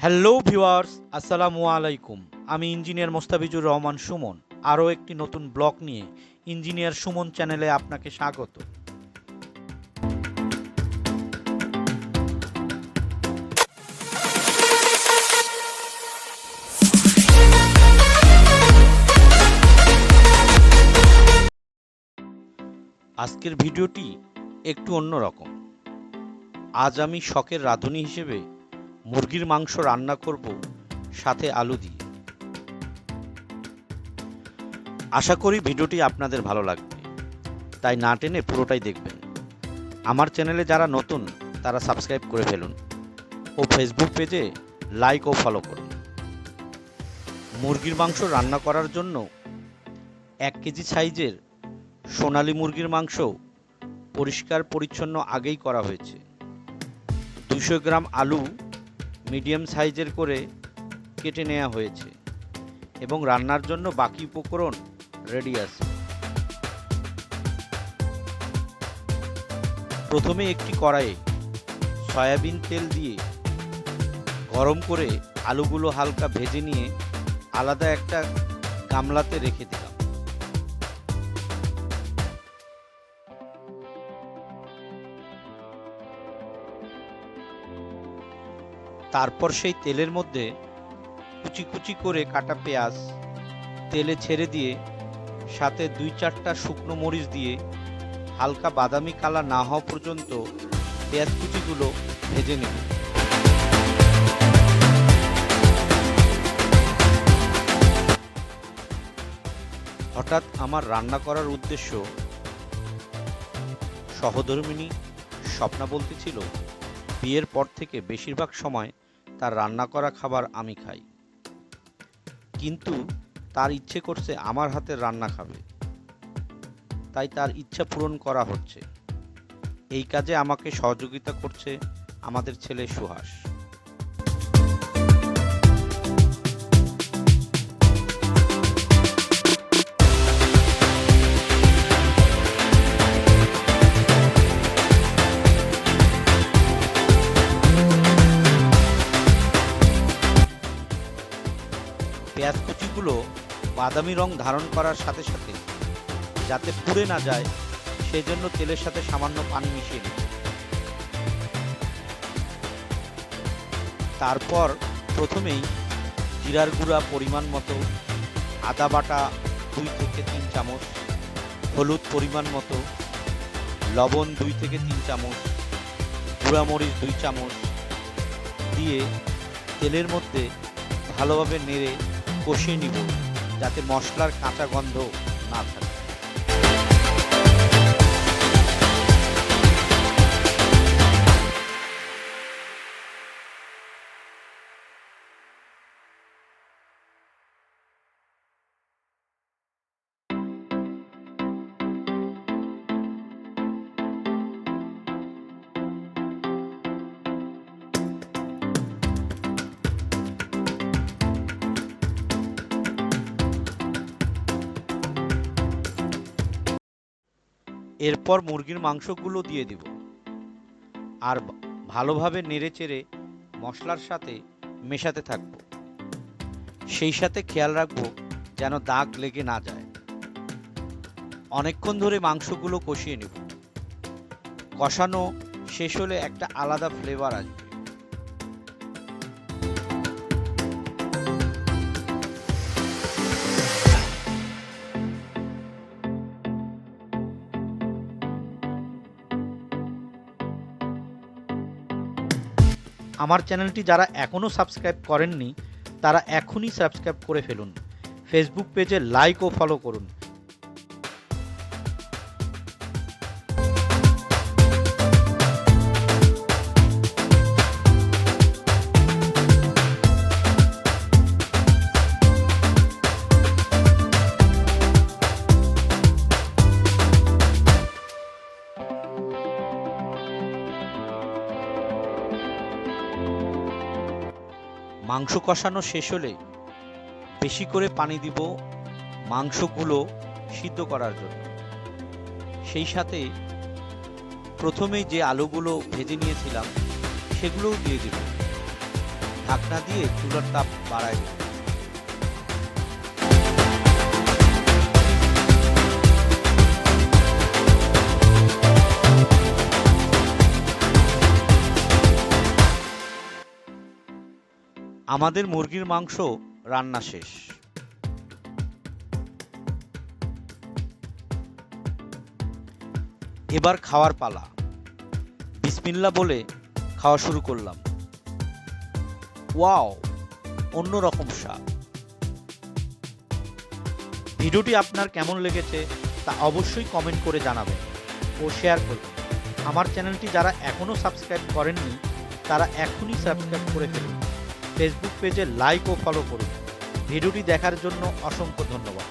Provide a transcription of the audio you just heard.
Hello viewers আসসালামু আলাইকুম আমি ইঞ্জিনিয়ার মোস্তাফিজুর রহমান সুমন। আরও একটি নতুন ব্লগ নিয়ে ইঞ্জিনিয়ার সুমন চ্যানেলে আপনাকে স্বাগত। আজকের ভিডিওটি একটু অন্যরকম। আজ আমি শখের রাঁধুনি হিসেবে মুরগির মাংস রান্না করব, সাথে আলু দিয়ে। আশা করি ভিডিওটি আপনাদের ভালো লাগবে। তাই না টেনে পুরোটাই দেখবেন। আমার চ্যানেলে যারা নতুন, তারা সাবস্ক্রাইব করে ফেলুন। ও ফেসবুক পেজে লাইক ও ফলো করুন। মুরগির মাংস রান্না করার জন্য এক কেজি সাইজের সোনালী মুরগির মাংস পরিষ্কার পরিচ্ছন্ন আগেই করা হয়েছে। দুশো গ্রাম আলু মিডিয়াম সাইজের করে কেটে নেওয়া হয়েছে এবং রান্নার জন্য বাকি উপকরণ রেডি আছে। প্রথমে একটি কড়াইয়ে সয়াবিন তেল দিয়ে গরম করে আলুগুলো হালকা ভেজে নিয়ে আলাদা একটা গামলাতে রেখে দিলাম। তারপর সেই তেলের মধ্যে কুচি কুচি করে কাটা পেঁয়াজ তেলে ছেড়ে দিয়ে, সাথে দুই চারটা শুকনো মরিচ দিয়ে হালকা বাদামি কালার না হওয়া পর্যন্ত পেঁয়াজ কুচিগুলো ভেজে নেব। হঠাৎ আমার রান্না করার উদ্দেশ্য সহধর্মিনী স্বপ্না বলতেছিল বিয়ের পর থেকে বেশিরভাগ সময় তার রান্না করা খাবার আমি খাই। কিন্তু তার ইচ্ছে করছে আমার হাতের রান্না খাবে। তাই তার ইচ্ছা পূরণ করা হচ্ছে। এই কাজে আমাকে সহযোগিতা করছে আমাদের ছেলে সুহাস। পেঁয়াজ কুচিগুলো বাদামি রং ধারণ করার সাথে সাথে যাতে পুড়ে না যায় সেই জন্য তেলের সাথে সামান্য পানি মিশিয়ে নেব তারপর প্রথমেই জিরার গুঁড়া পরিমাণ মতো, আদা বাটা দুই থেকে তিন চামচ, হলুদ পরিমাণ মতো, লবণ দুই থেকে তিন চামচ, গুঁড়ামরিচ দুই চামচ দিয়ে তেলের মধ্যে ভালোভাবে নেড়ে কষিয়ে নিব যাতে মশলার কাঁচা গন্ধ না থাকে। এরপর মুরগির মাংসগুলো দিয়ে দেব। আর ভালোভাবে নেড়ে চেড়ে মশলার সাথে মেশাতে থাকব। সেই সাথে খেয়াল রাখব যেন দাগ লেগে না যায়। অনেকক্ষণ ধরে মাংসগুলো কষিয়ে নেব। কষানো শেষ হলে একটা আলাদা ফ্লেভার আসবে। আমার চ্যানেলটি যারা এখনও সাবস্ক্রাইব করেননি, তারা এখনই সাবস্ক্রাইব করে ফেলুন। ফেসবুক পেজে লাইক ও ফলো করুন। মাংস কষানো শেষ হলে বেশি করে পানি দিব মাংসগুলো সিদ্ধ করার জন্য সেই সাথে প্রথমেই যে আলুগুলো ভেজে নিয়েছিলাম, সেগুলোও দিয়ে দেব ঢাকনা দিয়ে চুলার তাপ বাড়ায় দিন। আমাদের মুরগির মাংস রান্না শেষ। এবার খাওয়ার পালা। বিসমিল্লা বলে খাওয়া শুরু করলাম। ওয়াও, অন্য রকম স্বাদ। ভিডিওটি আপনার কেমন লেগেছে তা অবশ্যই কমেন্ট করে জানাবেন ও শেয়ার করবেন আমার চ্যানেলটি যারা এখনও সাবস্ক্রাইব করেননি, তারা এখনই সাবস্ক্রাইব করে ফেলুন। ফেসবুক পেজে লাইক ও ফলো করুন। ভিডিওটি দেখার জন্য অসংখ্য ধন্যবাদ।